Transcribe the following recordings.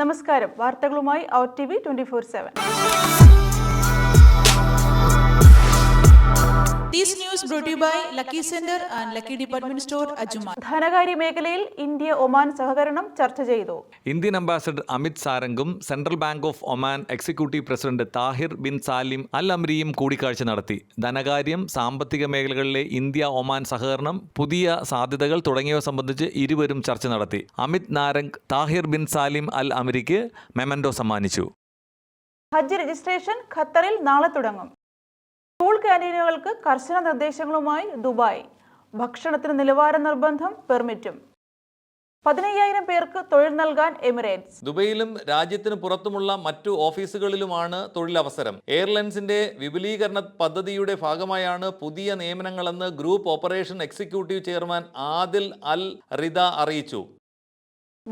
നമസ്കാരം. വാർത്തകളുമായി our T V twenty four seven. This news you by Lucky Center and Lucky Department Store, ധനകാര്യ മേഖലയിൽ India Oman സഹകരണം ചർച്ച ചെയ്തു. Indian ambassador Amit സാരംഗും central bank of Oman executive president Tahir bin Salim al അമ്രിയും കൂടിക്കാഴ്ച നടത്തി. ധനകാര്യം സാമ്പത്തിക മേഖലകളിലെ ഇന്ത്യ ഒമാൻ സഹകരണം പുതിയ സാധ്യതകൾ തുടങ്ങിയവ സംബന്ധിച്ച് ഇരുവരും ചർച്ച നടത്തി. Amit Narang Tahir bin Salim al അമരിക്ക് memento സമ്മാനിച്ചു. ഹജ്ജ് രജിസ്ട്രേഷൻ ഖത്തറിൽ നാളെ തുടങ്ങും. സ്കൂൾ ക്യാന്റീനുകൾക്ക് കർശന നിർദ്ദേശങ്ങളുമായി ദുബായ്. ഭക്ഷണത്തിന് നിലവാര നിർബന്ധം പെർമിറ്റും പതിനയ്യായിരം പേർക്ക് തൊഴിൽ നൽകാൻ എമിറേറ്റ്സ്. ദുബൈയിലും രാജ്യത്തിന് പുറത്തുമുള്ള മറ്റു ഓഫീസുകളിലുമാണ് തൊഴിലവസരം. എയർലൈൻസിന്റെ വിപുലീകരണ പദ്ധതിയുടെ ഭാഗമായാണ് പുതിയ നിയമനങ്ങളെന്ന് group operation executive chairman Adil al Rida അറിയിച്ചു.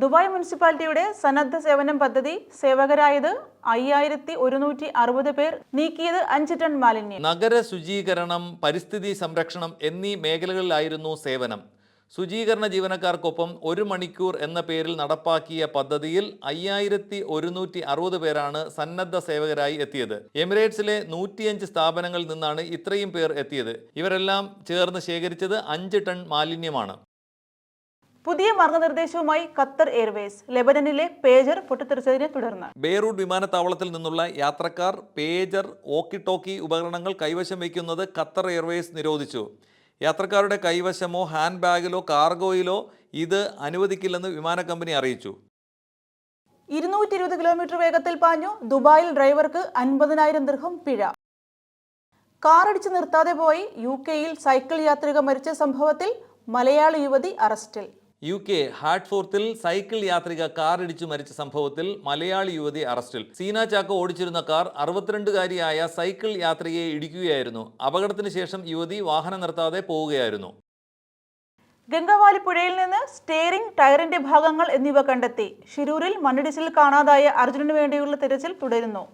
ദുബായ് മുനിസിപ്പാലിറ്റിയുടെ സന്നദ്ധ സേവനം പദ്ധതി സേവകരായത് അയ്യായിരത്തി ഒരുന്നൂറ്റി അറുപത് പേർ നീക്കിയത് അഞ്ച് ടൺ മാലിന്യം. നഗര ശുചീകരണം പരിസ്ഥിതി സംരക്ഷണം എന്നീ മേഖലകളിലായിരുന്നു സേവനം. ശുചീകരണ ജീവനക്കാർക്കൊപ്പം ഒരു മണിക്കൂർ എന്ന പേരിൽ നടപ്പാക്കിയ പദ്ധതിയിൽ അയ്യായിരത്തി ഒരുന്നൂറ്റി അറുപത് പേരാണ് സന്നദ്ധ സേവകരായി എത്തിയത്. എമിറേറ്റ്സിലെ നൂറ്റിയഞ്ച് സ്ഥാപനങ്ങളിൽ നിന്നാണ് ഇത്രയും പേർ എത്തിയത്. ഇവരെല്ലാം ചേർന്ന് ശേഖരിച്ചത് അഞ്ച് ടൺ മാലിന്യമാണ്. പുതിയ മാർഗനിർദ്ദേശവുമായി ഖത്തർ എയർവേസ് ലെബനനിലെ പേജർ പൊട്ടിത്തെറിച്ചതിനെ തുടർന്ന്. ബെയ്റൂട്ട് വിമാനത്താവളത്തിൽ നിന്നുള്ള യാത്രക്കാർ പേജർ ഓക്കി ടോക്കി ഉപകരണങ്ങൾ കൈവശം വയ്ക്കുന്നത് ഖത്തർ എയർവേസ് നിരോധിച്ചു. യാത്രക്കാരുടെ കൈവശമോ ഹാൻഡ് ബാഗിലോ കാർഗോയിലോ ഇത് അനുവദിക്കില്ലെന്ന് വിമാന കമ്പനി അറിയിച്ചു. ഇരുന്നൂറ്റി ഇരുപത് കിലോമീറ്റർ വേഗത്തിൽ പാഞ്ഞു ദുബായിൽ ഡ്രൈവർക്ക് അൻപതിനായിരം ദൃഹം പിഴ. കാറടിച്ച് നിർത്താതെ പോയി യു കെയിൽ സൈക്കിൾ യാത്രിക മരിച്ച സംഭവത്തിൽ മലയാളി യുവതി അറസ്റ്റിൽ. യു കെ ഹാർട്ട്ഫോർത്തിൽ സൈക്കിൾ യാത്രിക കാർ ഇടിച്ചു മരിച്ച സംഭവത്തിൽ മലയാളി യുവതി അറസ്റ്റിൽ. സീന ചാക്കോ ഓടിച്ചിരുന്ന കാർ അറുപത്തിരണ്ടുകാരിയായ സൈക്കിൾ യാത്രികയെ ഇടിക്കുകയായിരുന്നു. അപകടത്തിന് ശേഷം യുവതി വാഹനം നിർത്താതെ പോവുകയായിരുന്നു. ഗംഗവാലി പുഴയിൽ നിന്ന് സ്റ്റെയറിംഗ് ടയറിന്റെ ഭാഗങ്ങൾ എന്നിവ കണ്ടെത്തി. ഷിരൂരിൽ മണ്ണിടിച്ചിൽ കാണാതായ അർജുനന് വേണ്ടിയുള്ള തിരച്ചിൽ തുടരുന്നു.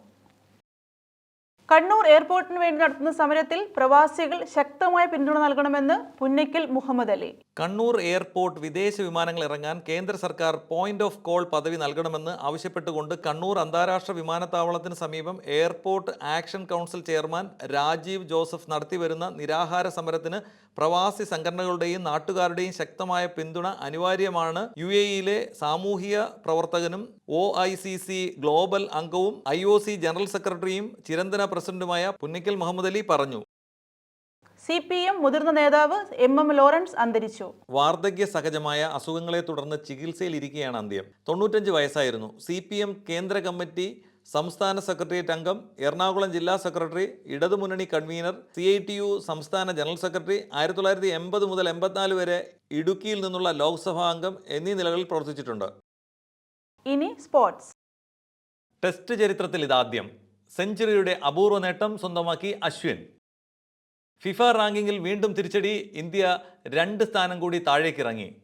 കണ്ണൂർ എയർപോർട്ടിന് വേണ്ടി നടത്തുന്ന സമരത്തിൽ പ്രവാസികൾ ശക്തമായ പിന്തുണ നൽകണമെന്ന് പുന്നയ്ക്കൽ മുഹമ്മദ് അലി. കണ്ണൂർ എയർപോർട്ട് വിദേശ വിമാനങ്ങൾ ഇറങ്ങാൻ കേന്ദ്ര സർക്കാർ പോയിന്റ് ഓഫ് കോൾ പദവി നൽകണമെന്ന് ആവശ്യപ്പെട്ടുകൊണ്ട് കണ്ണൂർ അന്താരാഷ്ട്ര വിമാനത്താവളത്തിന് സമീപം airport action council chairman Rajeev Joseph നടത്തിവരുന്ന നിരാഹാര സമരത്തിന് പ്രവാസി സംഘടനകളുടെയും നാട്ടുകാരുടെയും ശക്തമായ പിന്തുണ അനിവാര്യമാണ്. യു എ ഇയിലെ സാമൂഹിക പ്രവർത്തകനും ഒ ഗ്ലോബൽ അംഗവും ഐ ജനറൽ സെക്രട്ടറിയും ചിരന്തന പ്രസിഡന്റുമായ പുന്നിക്കൽ മുഹമ്മദ് അലി പറഞ്ഞു. സി പി എം മുതിർന്ന നേതാവ് എം എം ലോറൻസ് അന്തരിച്ചു. വാർദ്ധക്യ സഹജമായ അസുഖങ്ങളെ തുടർന്ന് ചികിത്സയിലിരിക്കുകയാണ് അന്ത്യം. തൊണ്ണൂറ്റഞ്ച് വയസ്സായിരുന്നു. സി പി എം കേന്ദ്ര കമ്മിറ്റി സംസ്ഥാന സെക്രട്ടേറിയറ്റ് അംഗം എറണാകുളം ജില്ലാ സെക്രട്ടറി ഇടതുമുന്നണി convener C I T U സംസ്ഥാന ജനറൽ സെക്രട്ടറി ആയിരത്തി തൊള്ളായിരത്തി എൺപത് മുതൽ എൺപത്തിനാല് വരെ ഇടുക്കിയിൽ നിന്നുള്ള ലോക്സഭാ അംഗം എന്നീ നിലകളിൽ പ്രവർത്തിച്ചിട്ടുണ്ട്. ഇനി സ്പോർട്സ്. ടെസ്റ്റ് ചരിത്രത്തിൽ ഇതാദ്യം. സെഞ്ചുറിയുടെ അപൂർവ നേട്ടം സ്വന്തമാക്കി അശ്വിൻ. ഫിഫ റാങ്കിങ്ങിൽ വീണ്ടും തിരിച്ചടി ഇന്ത്യ രണ്ട് സ്ഥാനം കൂടി താഴേക്കിറങ്ങി.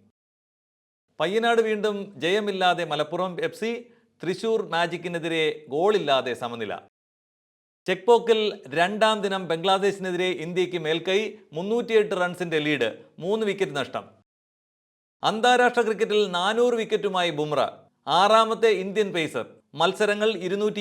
പയ്യനാട് വീണ്ടും ജയമില്ലാതെ മലപ്പുറം എഫ് സി തൃശൂർ മാജിക്കിനെതിരെ ഗോളില്ലാതെ സമനില. ചെക്ക് പോക്കിൽ രണ്ടാം ദിനം ബംഗ്ലാദേശിനെതിരെ ഇന്ത്യയ്ക്ക് മേൽക്കൈ മുന്നൂറ്റിയെട്ട് റൺസിന്റെ ലീഡ് മൂന്ന് വിക്കറ്റ് നഷ്ടം. അന്താരാഷ്ട്ര ക്രിക്കറ്റിൽ നാനൂറ് വിക്കറ്റുമായി ബുംറ. ആറാമത്തെ ഇന്ത്യൻ പേസർ. മത്സരങ്ങൾ ഇരുന്നൂറ്റി